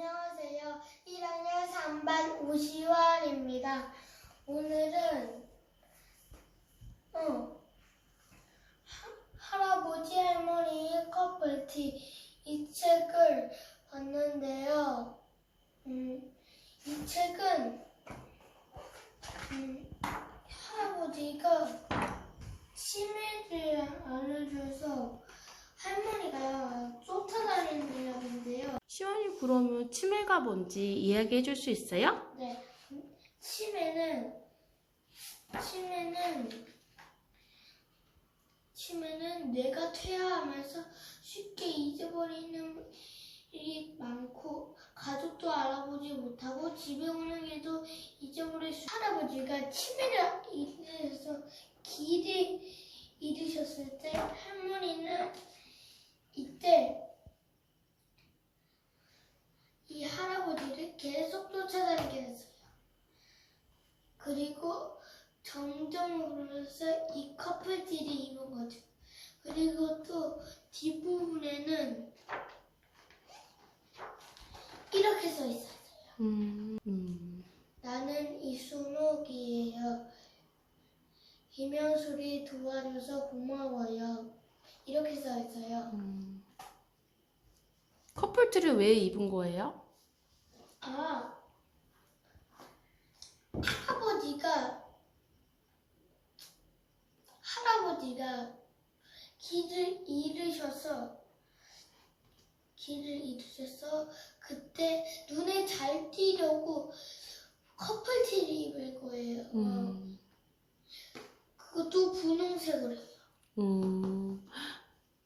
안녕하세요. 1학년 3반 우시환입니다. 오늘은 어, 하- 할아버지 할머니 커플티 이 책을 봤는데요. 음, 이 책은 음, 할아버지가 치매를 알려줘서 할머니가 쫓아다니는 그러면 치매가 뭔지 이야기해 줄 수 있어요? 네. 치매는 치매는 치매는 뇌가 퇴화하면서 쉽게 잊어버리는 일이 많고 가족도 알아보지 못하고 집에 오는 길도 잊어버릴 수 할아버지가 치매를 잃으셔서 길을 잃으셨을 때 할머니는 이때 이 할아버지를 계속 쫓아다니게 됐어요. 그리고 점점 오르면서 이 커플티를 입은 거죠. 그리고 또 뒷부분에는 이렇게 써 있어요. 음, 음. 나는 이순옥이에요. 김현술이 도와줘서 고마워요. 이렇게 써 있어요. 음. 커플티를 왜 입은 거예요? 아, 할아버지가, 할아버지가 길을 잃으셔서, 길을 잃으셔서, 그때 눈에 잘 띄려고 커플티를 입을 거예요. 음, 그것도 분홍색으로 해요. 음.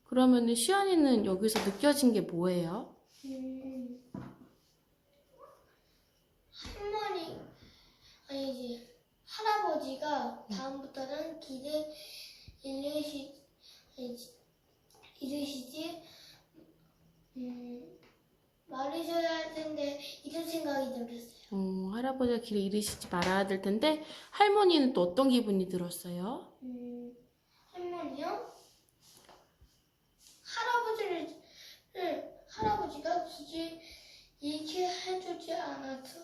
그러면은 시원이는 여기서 느껴진 게 뭐예요? 음, 할머니, 아니지, 할아버지가 다음부터는 길을 아니지, 잃으시지, 음, 말하셔야 할 텐데, 이런 생각이 들었어요. 어, 할아버지가 길을 잃으시지 말아야 될 텐데 할머니는 또 어떤 기분이 들었어요? 음, 할머니요? 할아버지를, 를, 할아버지가 굳이 이렇게 해주지 않아서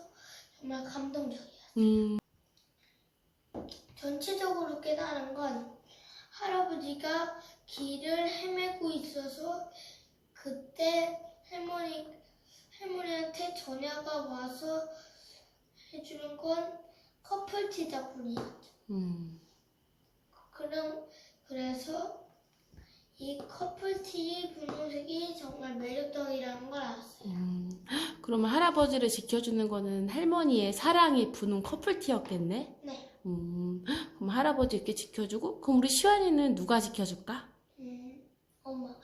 정말 감동적이에요. 음, 전체적으로 깨달은 건 할아버지가 길을 헤매고 있어서 그때 할머니 할머니한테 전화가 와서 해주는 건 커플티 덕분이었죠. 음. 그럼 그래서 이 커플티의 분홍색이 정말 매력적이라는 걸 알았어요. 음. 그러면 할아버지를 지켜주는 거는 할머니의 사랑이 부는 커플티였겠네? 네. 음, 그럼 할아버지 이렇게 지켜주고, 그럼 우리 시환이는 누가 지켜줄까? 음, 엄마가요.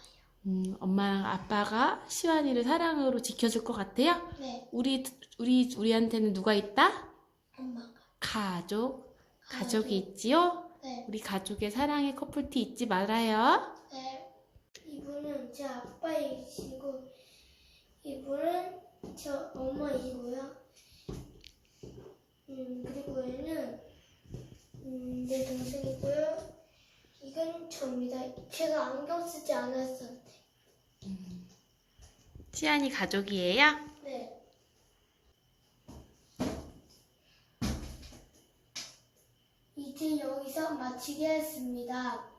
음, 엄마랑 아빠가 시환이를 사랑으로 지켜줄 것 같아요? 네, 우리, 우리, 우리한테는 누가 있다? 엄마가. 가족. 가족이 있지요? 네. 우리 가족의 사랑의 커플티 잊지 말아요. 네. 이분은 제 아빠이시고 이분은 저 엄마이고요. 음 그리고 얘는 음, 내 동생이고요. 이건 저입니다. 제가 안경 쓰지 않았었는데. 시환이 가족이에요? 네. 이제 여기서 마치겠습니다.